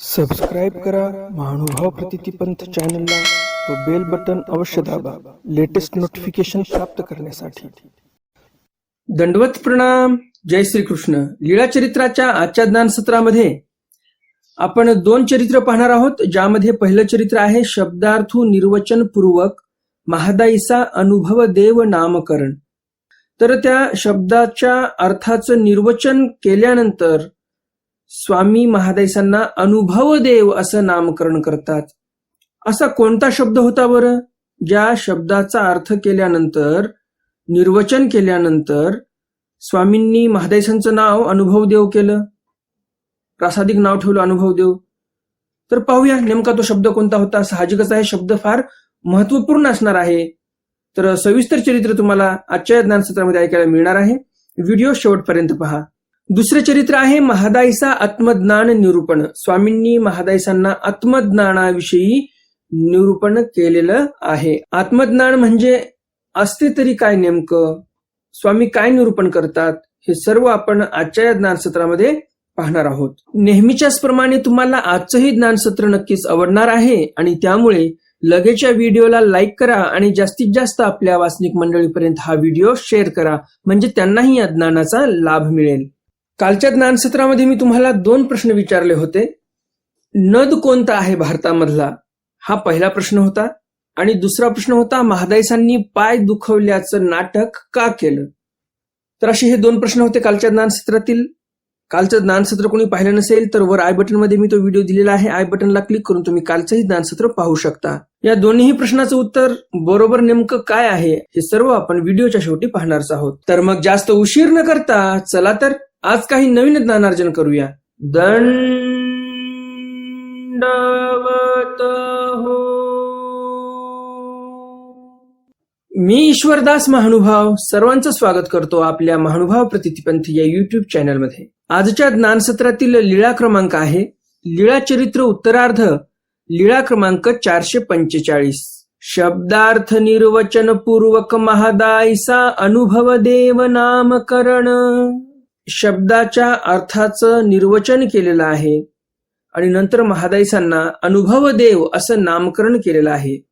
Subscribe करा महानुभाव प्रतितीपंथ चॅनलला व बेल बटन अवश्य दाबा लेटेस्ट नोटिफिकेशन प्राप्त करण्यासाठी. दंडवत प्रणाम जय श्री कृष्ण लीळा चरित्राच्या आजच्या ज्ञान सत्रामध्ये आपण दोन चरित्र पाहणार आहोत ज्यामध्ये पहिलं चरित्र आहे शब्दार्थू निर्वचन पूर्वक महादाईचा अनुभव देव नामकरण. तर त्या शब्दाच्या अर्थाचं निर्वचन केल्यानंतर स्वामी महादेसांना अनुभव देव असं नामकरण करतात. असा कोणता शब्द होता बरं? ज्या शब्दाचा अर्थ केल्यानंतर निर्वचन केल्यानंतर स्वामींनी महादेसांचं नाव अनुभव देव केलं? प्रासादिक नाव ठेवलं अनुभव देव. तर पाहूया नेमका तो शब्द कोणता होता. साहजिकच आहे शब्द फार महत्त्वपूर्ण असणार आहे. तर सविस्तर चरित्र तुम्हाला आजच्या ज्ञानसत्रामध्ये ऐकायला मिळणार आहे. व्हिडिओ शेवटपर्यंत पहा. दुसरे चरित्र आहे महादाईसा आत्मज्ञान निरूपण. स्वामींनी महादाईसांना आत्मज्ञानाविषयी निरूपण केलेलं आहे. आत्मज्ञान म्हणजे असते तरी काय नेमकं? स्वामी काय निरूपण करतात? हे सर्व आपण आजच्या या ज्ञानसत्रामध्ये पाहणार आहोत. नेहमीच्याच प्रमाणे तुम्हाला आजचंही ज्ञानसत्र नक्कीच आवडणार आहे आणि त्यामुळे लगेचच्या व्हिडिओला लाईक करा आणि जास्तीत जास्त आपल्या वाचनिक मंडळीपर्यंत हा व्हिडिओ शेअर करा. म्हणजे त्यांनाही या ज्ञानाचा लाभ मिळेल. कालच्या ज्ञानसत्रामध्ये मी तुम्हाला दोन प्रश्न विचारले होते. नद कोणता आहे भारतामधला? हा पहिला प्रश्न होता. आणि दुसरा प्रश्न होता महादाईसांनी पाय दुखवल्याचं नाटक का केलं? तर असे हे दोन प्रश्न होते कालच्या ज्ञानसत्रातील. कालचं ज्ञानसत्र कोणी पाहिलं नसेल तर वर आय बटनमध्ये मी तो व्हिडिओ दिलेला आहे. आय बटनला क्लिक करून तुम्ही कालचंही ज्ञानसत्र पाहू शकता. या दोन्ही प्रश्नाचं उत्तर बरोबर नेमकं काय आहे हे सर्व आपण व्हिडिओच्या शेवटी पाहणारच आहोत. तर मग जास्त उशीर न करता चला तर आज काही नवीन ज्ञानार्जन करूया. दंडवत हो. मी ईश्वरदास महानुभाव सर्वांचं स्वागत करतो आपल्या महानुभाव प्रतितिपंथ या युट्यूब चॅनलमध्ये आजच्या ज्ञानसत्रातील लीळा क्रमांक आहे. लीळा चरित्र उत्तरार्ध. लीळा क्रमांक चारशे पंचेचाळीस. शब्दार्थ निर्वचन पूर्वक महादायसा अनुभव देव नामकरण. शब्दाच्या अर्थाचं निर्वचन केलेलं आहे आणि नंतर महादाईसांना अनुभव देव असं नामकरण केलेलं आहे.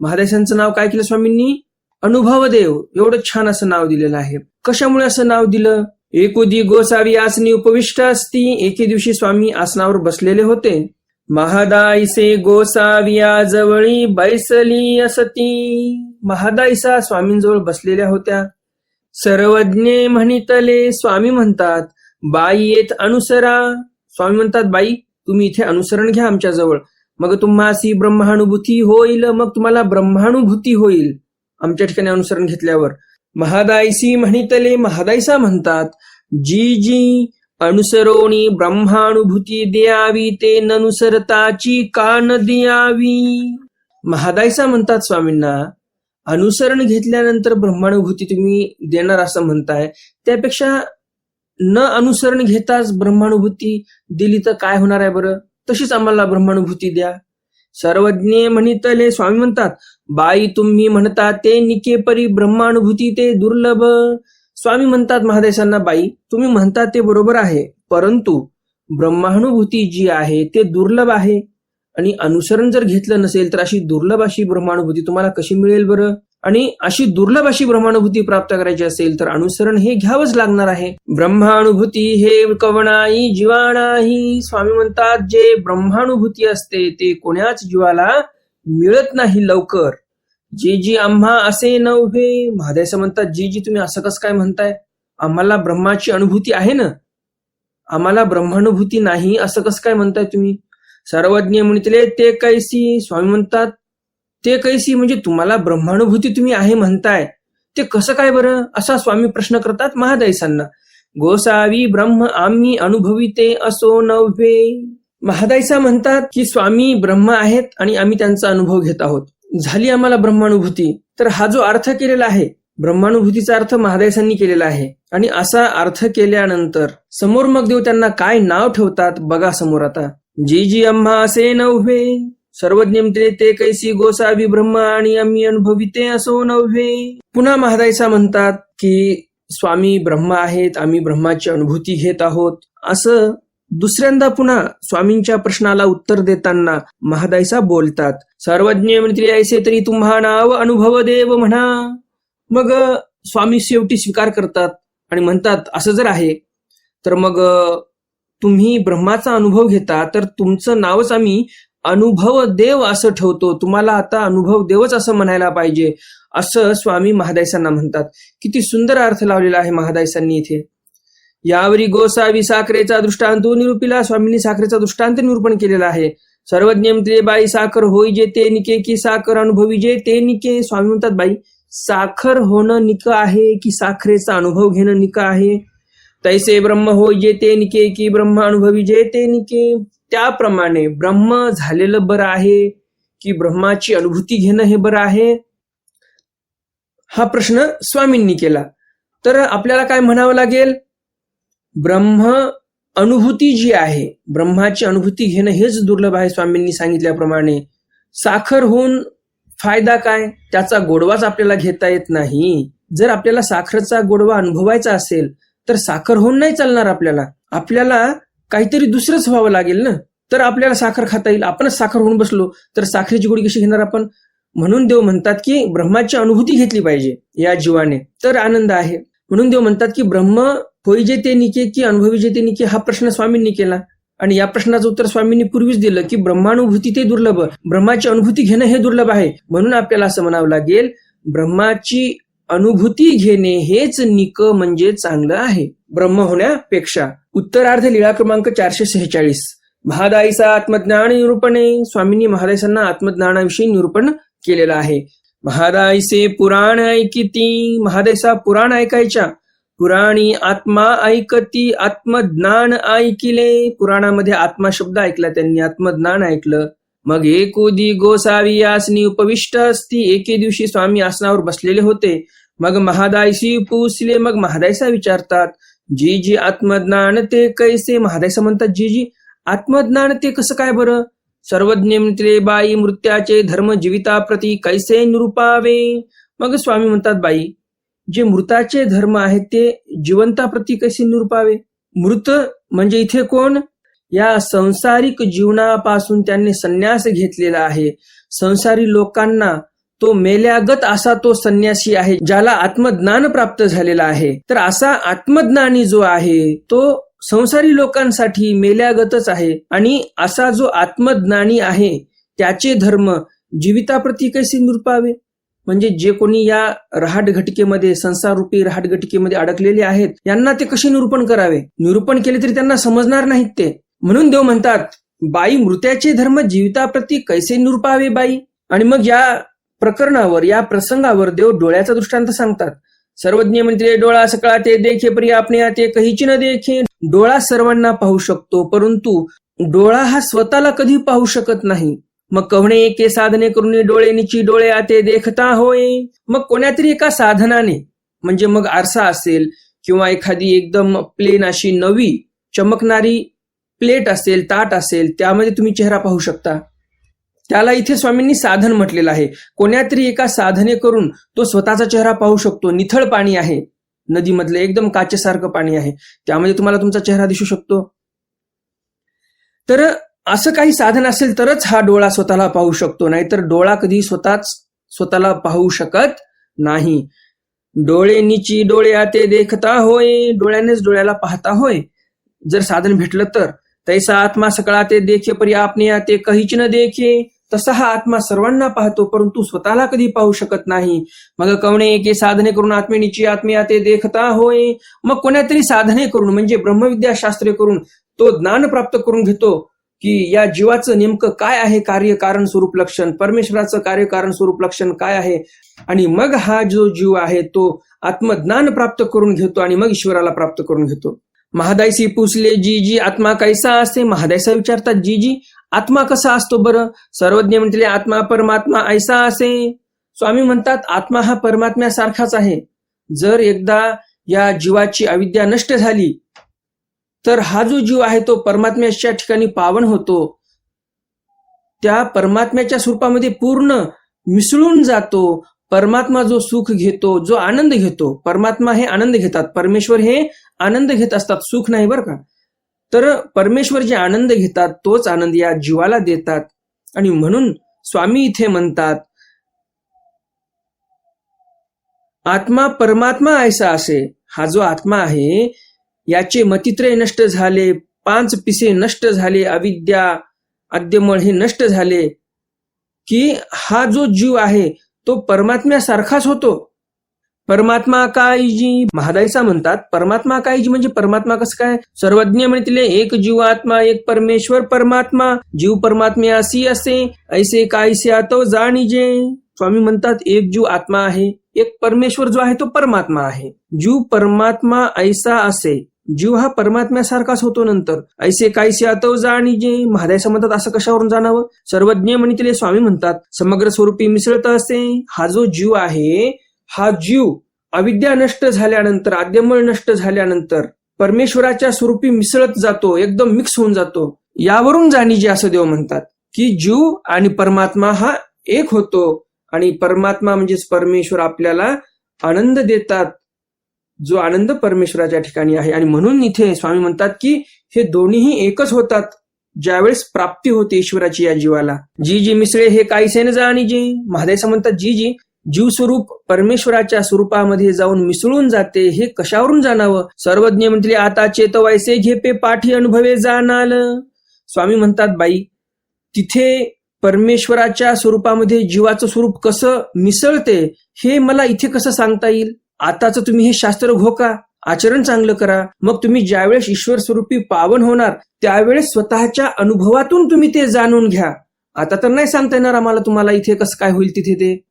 महादाईसांचं नाव काय केलं स्वामींनी? अनुभव देव. एवढं छान असं नाव दिलेलं आहे. कशामुळे असं नाव दिलं? एकोदी गोसावी आसनी उपविष्ट असती. एके दिवशी स्वामी आसनावर बसलेले होते. महादाईसे गोसाविया जवळी बैसली असती. महादाईसा स्वामींजवळ बसलेल्या होत्या. सर्वज्ञे म्हणितले स्वामी म्हणतात बाई येत अनुसरा. स्वामी म्हणतात बाई तुम्ही इथे अनुसरण घ्या आमच्या जवळ. मग तुम्हासी ब्रह्मानुभूती होईल मग तुम्हाला ब्रह्मानुभूती होईल आमच्या ठिकाणी अनुसरण घेतल्यावर. महादायसी म्हणितले महादायसा म्हणतात जी जी अनुसरोणी ब्रह्मानुभूती द्यावी ते ननुसरताची कान द्यावी. महादायसा म्हणतात स्वामींना अनुसरण घेतल्यानंतर ब्रह्मानुभूती तुम्ही देणार असं म्हणताय. त्यापेक्षा न अनुसरण घेताच ब्रह्मानुभूती दिली तर काय होणार आहे बरं? तशीच आम्हाला ब्रह्मानुभूती द्या. सर्वज्ञ म्हणितले स्वामी म्हणतात बाई तुम्ही म्हणता ते निके परी ब्रह्मानुभूती ते दुर्लभ. स्वामी म्हणतात महादेशांना बाई तुम्ही म्हणता ते बरोबर आहे परंतु ब्रह्मानुभूती जी आहे ते दुर्लभ आहे. आणि अनुसरण जर घेतलं नसेल तर अशी दुर्लभ अशी ब्रह्मानुभूती तुम्हाला कशी मिळेल बरं? आणि अशी दुर्लभ अशी ब्रह्मानुभूती प्राप्त करायची असेल तर अनुसरण हे घ्यावंच लागणार आहे. ब्रह्मानुभूती हे कवणाई जीवाणाही. स्वामी म्हणतात जे ब्रह्मानुभूती असते ते कोण्याच जीवाला मिळत नाही लवकर. जी जी आम्हा असे नव्हे. महादेश म्हणतात जी जी तुम्ही असं कसं काय म्हणताय? आम्हाला ब्रह्माची अनुभूती आहे ना? आम्हाला ब्रह्मानुभूती नाही असं कसं काय म्हणताय तुम्ही? सर्वज्ञ म्हणतले ते कैसी? स्वामी म्हणतात ते कैसी? म्हणजे तुम्हाला ब्रह्मानुभूती तुम्ही आहे म्हणताय. ते कसं काय बरं? असा स्वामी प्रश्न करतात महादाईसांना. गोसावी ब्रह्म आम्ही अनुभविते असो नव्हे. महादाईसा म्हणतात की स्वामी ब्रह्म आहेत आणि आम्ही त्यांचा अनुभव घेत आहोत. झाली आम्हाला ब्रह्मानुभूती. तर हा जो अर्थ केलेला आहे ब्रह्मानुभूतीचा अर्थ महादायसांनी केलेला आहे. आणि असा अर्थ केल्यानंतर समोर मग देव त्यांना काय नाव ठेवतात बघा समोर आता. जी जी आम्हा असे नव्हे सर्वज्ञमते ते कैसी गोसावी ब्रह्म आणि आम्ही अनुभविते असो नव्हे पुन्हा महादायसा म्हणतात की स्वामी ब्रह्म आहेत आम्ही ब्रह्माची अनुभूती घेत आहोत. असं दुसऱ्यांदा पुन्हा स्वामींच्या प्रश्नाला उत्तर देताना महादायसा बोलतात. सर्वज्ञ मंत्री ऐसे तरी तुम्हा नाव अनुभव देव म्हणा. मग स्वामी शेवटी स्वीकार करतात आणि म्हणतात असं जर आहे तर मग तुम्ही ब्रह्माचा अनुभव घेता तर तुमचं नावच आम्ही अनुभव देव असं ठेवतो. तुम्हाला आता अनुभव देवच असं म्हणायला पाहिजे. असं स्वामी महादायसांना म्हणतात. किती सुंदर अर्थ लावलेला आहे महादायसांनी इथे. यावरी गोसावी साखरेचा दृष्टांत निरूपिला स्वामींनी साखरेचा दृष्टांत निरूपण केलेला आहे. सर्वज्ञ बाई साखर होई जे ते निके की साखर अनुभवी जे ते निके. स्वामी म्हणतात बाई साखर होणं निक आहे की साखरेचा अनुभव घेणं निक आहे? तैसे ब्रह्म हो जे ते निके की ब्रह्म अनुभवी जे ते निके त्याप्रमाणे ब्रह्म झालेलं बरं आहे की ब्रह्माची अनुभूती घेणं हे बरं आहे? हा प्रश्न स्वामींनी केला. तर आपल्याला काय म्हणावं लागेल? ब्रह्म अनुभूती जी आहे ब्रह्माची अनुभूती घेणं हेच दुर्लभ आहे स्वामींनी सांगितल्याप्रमाणे. साखर होऊन फायदा काय? त्याचा गोडवाच आपल्याला घेता येत नाही. जर आपल्याला साखरेचा गोडवा अनुभवायचा असेल तर साखर होऊन नाही चालणार आपल्याला. आपल्याला काहीतरी दुसरंच व्हावं लागेल ना? तर आपल्याला साखर खाता येईल. आपणच साखर होऊन बसलो तर साखरेची गोडी कशी घेणार आपण? म्हणून देव म्हणतात की ब्रह्माची अनुभूती घेतली पाहिजे या जीवाने. तर आनंद आहे. म्हणून देव म्हणतात की ब्रह्म होई जे ते निके की अनुभवी जे ते निके हा प्रश्न स्वामींनी केला. आणि या प्रश्नाचं उत्तर स्वामींनी पूर्वीच दिलं की ब्रह्मानुभूती ते दुर्लभ. ब्रह्माची अनुभूती घेणं हे दुर्लभ आहे. म्हणून आपल्याला असं म्हणावं लागेल ब्रह्माची अनुभूती घेणे हेच निक म्हणजे चांगलं आहे. ब्रह्म होण्यापेक्षा. उत्तरार्ध लीळा क्रमांक चारशे सेहेचाळीस. महादाईचा आत्मज्ञान निरूपणे. स्वामींनी महादाईसांना आत्मज्ञानाविषयी निरूपण केलेलं आहे. महादाईसे पुराण ऐकिती. महादाईसा पुराण ऐकायच्या पुराणी आत्मा ऐकती आत्मज्ञान ऐकिले. पुराणामध्ये आत्मा शब्द ऐकला त्यांनी आत्मज्ञान ऐकलं. मग एकोदी गोसावी आसनी उपविष्ट असती. एके दिवशी स्वामी आसनावर बसलेले होते. मग महादायशी पुसले. मग महादायसा विचारतात जी जी आत्मज्ञान ते कैसे? महादायसा म्हणतात जी जी आत्मज्ञान ते कसं काय बरं? सर्वज्ञ मित्रे बाई मृत्याचे धर्म जीविताप्रती कैसे निरूपावे? मग स्वामी म्हणतात बाई जे मृताचे धर्म आहेत ते जिवंताप्रती कसे निरूपावे? मृत म्हणजे इथे कोण? या संसारिक जीवनापासून त्यांनी संन्यास घेतलेला आहे. संसारी लोकांना तो मेल्यागत असा तो संन्यासी आहे ज्याला आत्मज्ञान प्राप्त झालेला आहे. तर असा आत्मज्ञानी जो आहे तो संसारी लोकांसाठी मेल्यागतच आहे आणि असा जो आत्मज्ञानी आहे त्याचे धर्म जीविताप्रती कसे निरूपावे? म्हणजे जे कोणी या रहाट घटिकेमध्ये संसार रूपी रहाट घटिकेमध्ये अडकलेले आहेत यांना ते कसे निरूपण करावे? निरूपण केले तरी त्यांना समजणार नाहीत ते. म्हणून देव म्हणतात बाई मृत्याचे धर्म जीविताप्रती कैसे निरूपावे बाई? आणि मग या प्रकरणावर या प्रसंगावर देव डोळ्याचा दृष्टांत सांगतात. सर्वज्ञ म्हणजे डोळा सकळा ते देखे परी आपणे ते कहीची न देखे. डोळा सर्वांना पाहू शकतो परंतु डोळा हा स्वतःला कधी पाहू शकत नाही. मग कवणे एके साधने करून डोळे निची डोळे आते देखता होय? मग कोण्यातरी एका साधनाने म्हणजे मग आरसा असेल किंवा एखादी एकदम प्लेन अशी नवी चमकणारी प्लेट असेल ताट असेल त्यामध्ये तुम्ही चेहरा पाहू शकता. त्याला इथे स्वामींनी साधन म्हटलेलं आहे. कोण्यातरी एका साधने करून तो स्वतःचा चेहरा पाहू शकतो. निथळ पाणी आहे. नदीमधलं एकदम काचेसारखं पाणी आहे. त्यामध्ये तुम्हाला तुमचा चेहरा दिसू शकतो. तर असं काही साधन असेल तरच हा डोळा स्वतःला पाहू शकतो. नाहीतर डोळा कधी स्वतःच स्वतःला पाहू शकत नाही. डोळे निची डोळे आते देखता होय. डोळ्यानेच डोळ्याला पाहता होय. जर साधन भेटलं तर. तैसा आत्मा सकळा ते देखे परी आपणे ते कहीच न देखे तसा हा आत्मा सर्वांना पाहतो परंतु स्वतःला कधी पाहू शकत नाही. मग कवणे एके साधने करून आत्मेनिची आत्मीया ते देखता होय? मग कोण्यातरी साधने करून म्हणजे ब्रह्मविद्या शास्त्रे करून तो ज्ञान प्राप्त करून घेतो की या जीवाचं नेमकं काय आहे कार्य कारण स्वरूप लक्षण? परमेश्वराचं कार्य कारण स्वरूप लक्षण काय आहे? आणि मग हा जो जीव आहे तो आत्मज्ञान प्राप्त करून घेतो आणि मग ईश्वराला प्राप्त करून घेतो. महादायसी पुसले जी जी आत्मा कैसा असते महादायसा विचारतात जी जी आत्मा कसा असतो बरं? सर्वज्ञ म्हटले आत्मा परमात्मा ऐसा असे स्वामी म्हणतात आत्मा हा परमात्म्यासारखाच आहे. जर एकदा या जीवाची अविद्या नष्ट झाली तर हा जो जीव आहे तो परमात्म्याच्या ठिकाणी पावन होतो. त्या परमात्म्याच्या स्वरूपामध्ये पूर्ण मिसळून जातो. परमात्मा जो सुख घेतो जो आनंद घेतो परमात्मा हे आनंद घेतात. परमेश्वर हे आनंद घेत असतात. सुख नाही बरं का? तर परमेश्वर जे आनंद घेतात तोच आनंद या जीवाला देतात. आणि म्हणून स्वामी इथे म्हणतात आत्मा परमात्मा ऐसा असे. हा जो आत्मा आहे याचे मतित्रय नष्ट झाले पाच पिसे नष्ट झाले अविद्या आद्यमळ हे नष्ट झाले की हा जो जीव आहे तो परमात्म्यासारखाच होतो. परमात्मा कायजी महादाईचा म्हणतात. परमात्मा कायजी म्हणजे परमात्मा कसं काय? सर्वज्ञ म्हणतील एक जीव आत्मा एक परमेश्वर परमात्मा. जीव परमात्मे असी असे ऐसे कायसे आतो जाणीजे. स्वामी म्हणतात एक जीव आत्मा आहे एक परमेश्वर जो आहे तो परमात्मा आहे. जीव परमात्मा ऐसा असे. जीव हा परमात्म्यासारखाच होतो नंतर. ऐसे कायसे आतो जाणीजे महादायसा म्हणतात असं कशावरून जाणावं? सर्वज्ञ म्हणितले स्वामी म्हणतात समग्र स्वरूपी मिसळत असे हा जो जीव आहे हा जीव अविद्या नष्ट झाल्यानंतर आद्यमळ नष्ट झाल्यानंतर परमेश्वराच्या स्वरूपी मिसळत जातो एकदम मिक्स होऊन जातो. यावरून जाणीजे असं देव म्हणतात की जीव आणि परमात्मा हा एक होतो. आणि परमात्मा म्हणजेच परमेश्वर आपल्याला आनंद देतात. जो आनंद परमेश्वराच्या ठिकाणी आहे. आणि म्हणून इथे स्वामी म्हणतात की हे दोन्हीही एकच होतात. ज्यावेळेस प्राप्ती होते ईश्वराची या जीवाला. जी जी मिसळे हे काही सेनजा आणि जी महादेसा म्हणतात जी जी जीव स्वरूप परमेश्वराच्या स्वरूपामध्ये जाऊन मिसळून जाते हे कशावरून जाणावं? सर्वज्ञ म्हटले आता चेतवायसे घेपे पाठी अनुभवे जाणाल. स्वामी म्हणतात बाई तिथे परमेश्वराच्या स्वरूपामध्ये जीवाचं स्वरूप कसं मिसळते हे मला इथे कसं सांगता येईल? आताच तुम्ही हे शास्त्र घोका आचरण चांगलं करा. मग तुम्ही ज्यावेळेस ईश्वर स्वरूपी पावन होणार त्यावेळेस स्वतःच्या अनुभवातून तुम्ही ते जाणून घ्या. आता तर नाही सांगता येणार आम्हाला तुम्हाला इथे कसं काय होईल तिथे ते.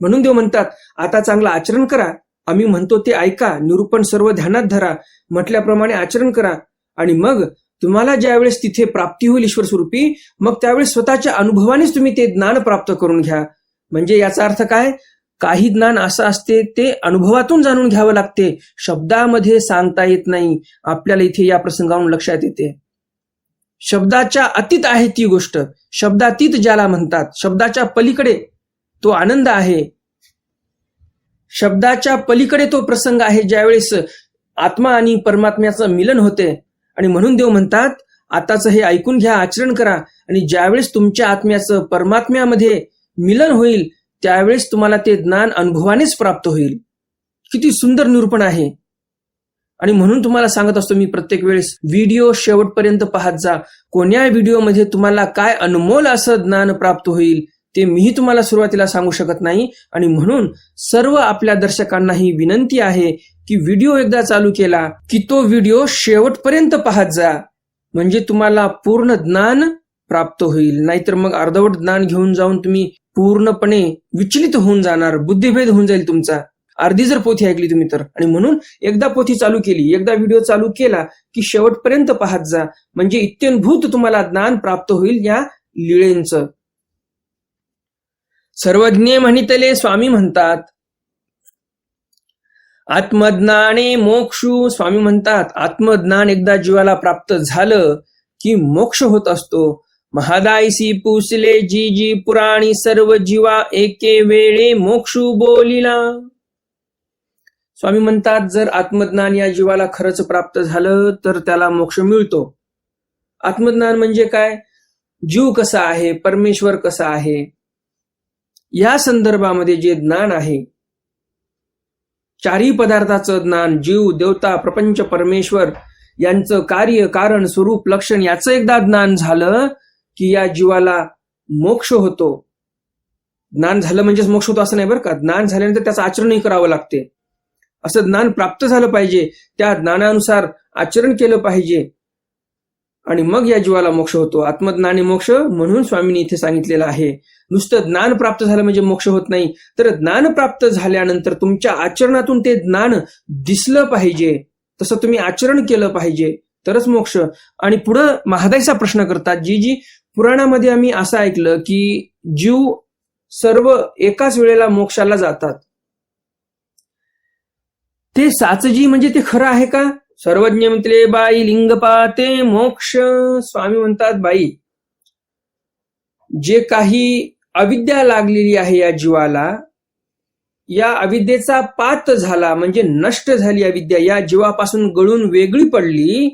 म्हणून देव म्हणतात आता चांगलं आचरण करा. आम्ही म्हणतो ते ऐका निरूपण सर्व ध्यानात धरा. म्हटल्याप्रमाणे आचरण करा. आणि मग तुम्हाला ज्यावेळेस तिथे प्राप्ती होईल ईश्वर स्वरूपी मग त्यावेळेस स्वतःच्या अनुभवानेच तुम्ही ते ज्ञान प्राप्त करून घ्या. म्हणजे याचा अर्थ काय? काही ज्ञान असं असते ते अनुभवातून जाणून घ्यावं लागते. शब्दामध्ये सांगता येत नाही. आपल्याला इथे या प्रसंगावरून लक्षात येते. शब्दाच्या अतीत आहे ती गोष्ट. शब्दातीत ज्याला म्हणतात शब्दाच्या पलीकडे तो आनंद आहे. शब्दाच्या पलीकडे तो प्रसंग आहे ज्यावेळेस आत्मा आणि परमात्म्याचं मिलन होते. आणि म्हणून देव म्हणतात आताच हे ऐकून घ्या आचरण करा. आणि ज्यावेळेस तुमच्या आत्म्याचं परमात्म्यामध्ये मिलन होईल त्यावेळेस तुम्हाला ते ज्ञान अनुभवानेच प्राप्त होईल. किती सुंदर निरूपण आहे. आणि म्हणून तुम्हाला सांगत असतो मी प्रत्येक वेळेस व्हिडिओ शेवटपर्यंत पाहत जा. कोण्या व्हिडिओमध्ये तुम्हाला काय अनमोल असं ज्ञान प्राप्त होईल ते मीही तुम्हाला सुरुवातीला सांगू शकत नाही. आणि म्हणून सर्व आपल्या दर्शकांना ही विनंती आहे की व्हिडिओ एकदा चालू केला की तो व्हिडिओ शेवटपर्यंत पाहत जा. म्हणजे तुम्हाला पूर्ण ज्ञान प्राप्त होईल. नाहीतर मग अर्धवट ज्ञान घेऊन जाऊन तुम्ही पूर्णपणे विचलित होऊन जाणार बुद्धिभेद होऊन जाईल तुमचा. अर्धी जर पोथी ऐकली तुम्ही तर. आणि म्हणून एकदा पोथी चालू केली एकदा व्हिडिओ चालू केला की शेवटपर्यंत पाहत जा. म्हणजे इत्यनभूत तुम्हाला ज्ञान प्राप्त होईल या लिळेंचं. सर्वज्ञ म्हणितले स्वामी म्हणतात आत्मज्ञाने मोक्षू स्वामी म्हणतात आत्मज्ञान एकदा जीवाला प्राप्त झालं की मोक्ष होत असतो. महादायसी पुसले जी जी पुराणी सर्व जीवा एके वेळे मोक्षू बोलिला. स्वामी म्हणतात जर आत्मज्ञान या जीवाला खरंच प्राप्त झालं तर त्याला मोक्ष मिळतो. आत्मज्ञान म्हणजे काय? जीव कसा आहे परमेश्वर कसा आहे? या संदर्भामध्ये जे ज्ञान आहे चारही पदार्थाचं ज्ञान जीव देवता प्रपंच परमेश्वर यांचं कार्य कारण स्वरूप लक्षण याचं एकदा ज्ञान झालं की या जीवाला मोक्ष होतो. ज्ञान झालं म्हणजेच मोक्ष होतो असं नाही बरं का? ज्ञान झाल्यानंतर त्याचं आचरणही करावं लागते. असं ज्ञान प्राप्त झालं पाहिजे त्या ज्ञानानुसार आचरण केलं पाहिजे. आणि मग या जीवाला मोक्ष होतो. आत्मज्ञानी मोक्ष म्हणून स्वामींनी इथे सांगितलेलं आहे. नुसतं ज्ञान प्राप्त झालं म्हणजे मोक्ष होत नाही. तर ज्ञान प्राप्त झाल्यानंतर तुमच्या आचरणातून ते ज्ञान दिसलं पाहिजे. तसं तुम्ही आचरण केलं पाहिजे. तरच मोक्ष. आणि पुढं महादाईचा प्रश्न करतात जी जी पुराणामध्ये आम्ही असं ऐकलं की जीव सर्व एकाच वेळेला मोक्षाला जातात. ते साचजी म्हणजे ते खरं आहे का? सर्वज्ञ म्हटले बाई लिंगपाते मोक्ष. स्वामी म्हणतात बाई जे काही अविद्या लागलेली आहे या जीवाला या अविद्येचा पात झाला म्हणजे नष्ट झाली अविद्या या जीवापासून गळून वेगळी पडली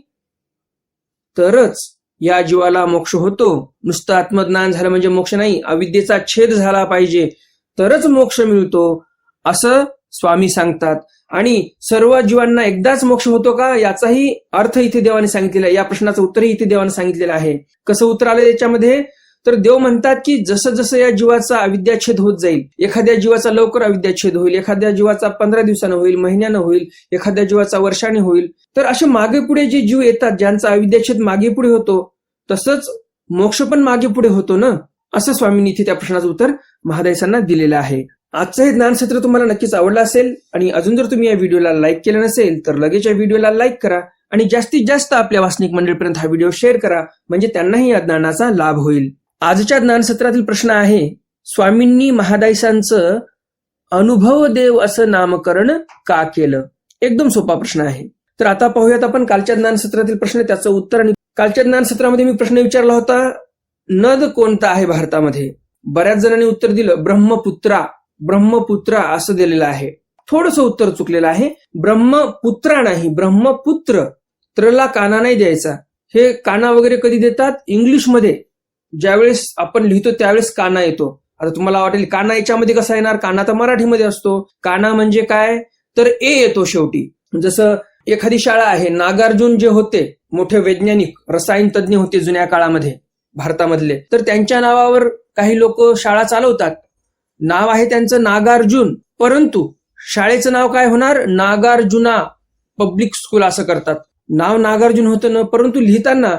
तरच या जीवाला मोक्ष होतो. नुसतं आत्मज्ञान झालं म्हणजे मोक्ष नाही अविद्येचा छेद झाला पाहिजे तरच मोक्ष मिळतो असं स्वामी सांगतात. आणि सर्व जीवांना एकदाच मोक्ष होतो का याचाही अर्थ इथे देवाने सांगितलेला आहे. या प्रश्नाचं उत्तरही इथे देवाने सांगितलेलं आहे. कसं उत्तर आलं याच्यामध्ये? तर देव म्हणतात की जसं जसं या जीवाचा अविद्याच्छेद होत जाईल एखाद्या जीवाचा लवकर अविद्याच्छेद होईल एखाद्या जीवाचा पंधरा दिवसानं होईल महिन्यानं होईल एखाद्या जीवाचा वर्षाने होईल तर असे मागे पुढे जे जीव येतात ज्यांचा अविद्याच्छेद मागे पुढे होतो तसंच मोक्ष पण मागे पुढे होतो ना? असं स्वामींनी इथे त्या प्रश्नाचं उत्तर महादायसांना दिलेलं आहे. आजचं हे ज्ञानसत्र तुम्हाला नक्कीच आवडलं असेल आणि अजून जर तुम्ही या व्हिडिओला लाईक केलं नसेल तर लगेच या व्हिडिओला लाईक करा आणि जास्तीत जास्त आपल्या वासनिक मंडळीपर्यंत हा व्हिडिओ शेअर करा म्हणजे त्यांनाही या ज्ञानाचा लाभ होईल. आजच्या ज्ञानसत्रातील प्रश्न आहे स्वामींनी महादायसांचं अनुभव देव असं नामकरण का केलं? एकदम सोपा प्रश्न आहे. तर आता पाहूयात आपण कालच्या ज्ञानसत्रातील प्रश्न त्याचं उत्तर आणि कालच्या ज्ञानसत्रामध्ये मी प्रश्न विचारला होता नद कोणता आहे भारतामध्ये? बऱ्याच जणांनी उत्तर दिलं ब्रह्मपुत्रा ब्रह्मपुत्रा असं दिलेलं आहे. थोडस उत्तर चुकलेलं आहे ब्रह्मपुत्रा नाही ब्रह्मपुत्र. त्रला काना नाही द्यायचा. हे काना वगैरे कधी देतात? इंग्लिशमध्ये. ज्यावेळेस आपण लिहितो त्यावेळेस काना येतो. आता तुम्हाला वाटेल काना याच्यामध्ये कसा येणार? काना तर मराठीमध्ये असतो. काना म्हणजे काय? तर ए येतो शेवटी. जसं एखादी शाळा आहे नागार्जुन जे होते मोठे वैज्ञानिक रसायन तज्ज्ञ होते जुन्या काळामध्ये भारतामधले. तर त्यांच्या नावावर काही लोक शाळा चालवतात. नाव आहे त्यांचं नागार्जुन परंतु शाळेचं नाव काय होणार? नागार्जुना पब्लिक स्कूल असं करतात. नाव नागार्जुन होतं ना परंतु लिहिताना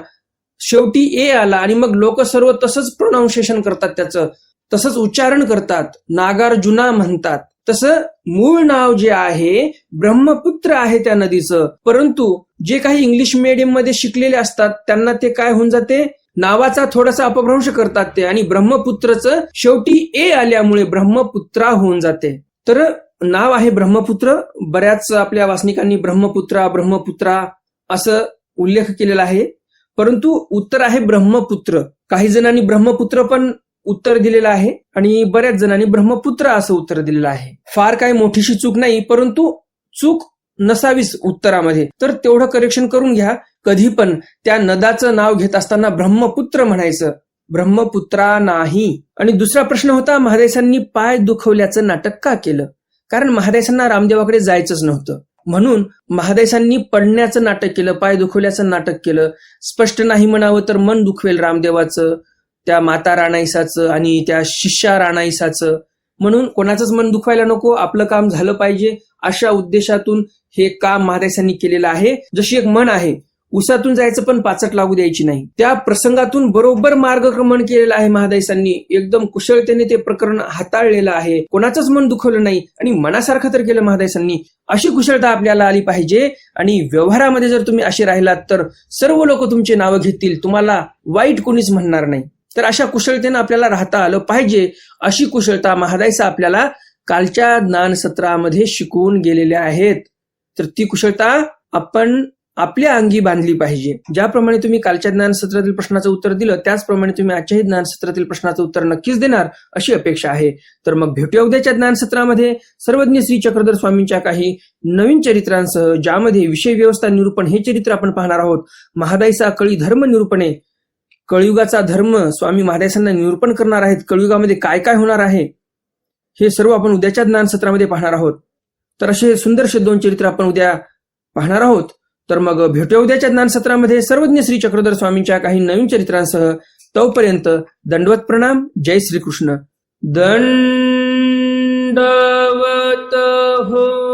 शेवटी ए आला आणि मग लोक सर्व तसंच प्रोनाऊन्सिएशन करतात त्याचं. तसंच उच्चारण करतात. नागार्जुना म्हणतात. तसं मूळ नाव जे आहे ब्रह्मपुत्र आहे त्या नदीचं. परंतु जे काही इंग्लिश मीडियममध्ये शिकलेले असतात त्यांना ते काय होऊन जाते? नावाचा थोडासा अपभ्रंश करतात ते आणि ब्रह्मपुत्रचं शेवटी ए आल्यामुळे ब्रह्मपुत्रा होऊन जाते. तर नाव आहे ब्रह्मपुत्र. बऱ्याच आपल्या वासनिकांनी ब्रह्मपुत्रा ब्रह्मपुत्रा असं उल्लेख केलेला आहे. परंतु उत्तर आहे ब्रह्मपुत्र. काही जणांनी ब्रह्मपुत्र पण उत्तर दिलेलं आहे आणि बऱ्याच जणांनी ब्रह्मपुत्र असं उत्तर दिलेलं आहे. फार काही मोठीशी चूक नाही परंतु चूक नसावीस उत्तरामध्ये. तर तेवढं करेक्शन करून घ्या. कधी पण त्या नदाचं नाव घेत असताना ब्रह्मपुत्र म्हणायचं. ब्रह्मपुत्रा नाही. आणि दुसरा प्रश्न होता महादेसांनी पाय दुखवल्याचं नाटक का केलं? कारण महादेसांना रामदेवाकडे जायचंच नव्हतं. म्हणून महादेसांनी पडण्याचं नाटक केलं पाय दुखवल्याचं नाटक केलं. स्पष्ट नाही म्हणावं तर मन दुखवेल रामदेवाचं त्या माता राणाईसाचं आणि त्या शिष्या राणाईसाचं. म्हणून कोणाचंच मन दुखवायला नको आपलं काम झालं पाहिजे अशा उद्देशातून हे काम महादेशांनी केलेलं आहे. जशी एक मन आहे उसातून जायचं पण पाचट लागू द्यायची नाही. त्या प्रसंगातून बरोबर मार्गक्रमण केलेलं आहे महादायसांनी एकदम कुशलतेने ते प्रकरण हाताळलेलं आहे. कोणाचंच मन दुखवलं नाही आणि मनासारखं तर केलं महादाईसांनी. अशी कुशलता आपल्याला आली पाहिजे आणि व्यवहारामध्ये जर तुम्ही असे राहिलात तर सर्व लोक तुमचे नावं घेतील. तुम्हाला वाईट कोणीच म्हणणार नाही. तर अशा कुशलतेनं आपल्याला राहता आलं पाहिजे. अशी कुशलता महादायसा आपल्याला कालच्या ज्ञान सत्रामध्ये शिकवून गेलेल्या आहेत. तर ती कुशलता आपण आपल्या अंगी बांधली पाहिजे. ज्याप्रमाणे तुम्ही कालच्या ज्ञानसत्रातील प्रश्नाचं उत्तर दिलं त्याचप्रमाणे तुम्ही आजच्याही ज्ञानसत्रातील प्रश्नाचं उत्तर नक्कीच देणार अशी अपेक्षा आहे. तर मग भेटूया उद्याच्या ज्ञानसत्रामध्ये. सर्वज्ञ श्री चक्रधर स्वामींच्या काही नवीन चरित्रांसह ज्यामध्ये विषय व्यवस्था निरूपण हे चरित्र आपण पाहणार आहोत. महादाईचा कळी धर्म निरूपणे. कळयुगाचा धर्म स्वामी महाराजांना निरूपण करणार आहेत. कळयुगामध्ये काय काय होणार आहे? हे सर्व आपण उद्याच्या ज्ञानसत्रामध्ये पाहणार आहोत. तर असे सुंदरसे दोन चरित्र आपण उद्या पाहणार आहोत. तर मग भेटूया उद्याच्या ज्ञानसत्रामध्ये सर्वज्ञ श्री चक्रधर स्वामींच्या काही नवीन चरित्रांसह तोपर्यंत दंडवत प्रणाम. जय श्रीकृष्ण. दंडवत हो.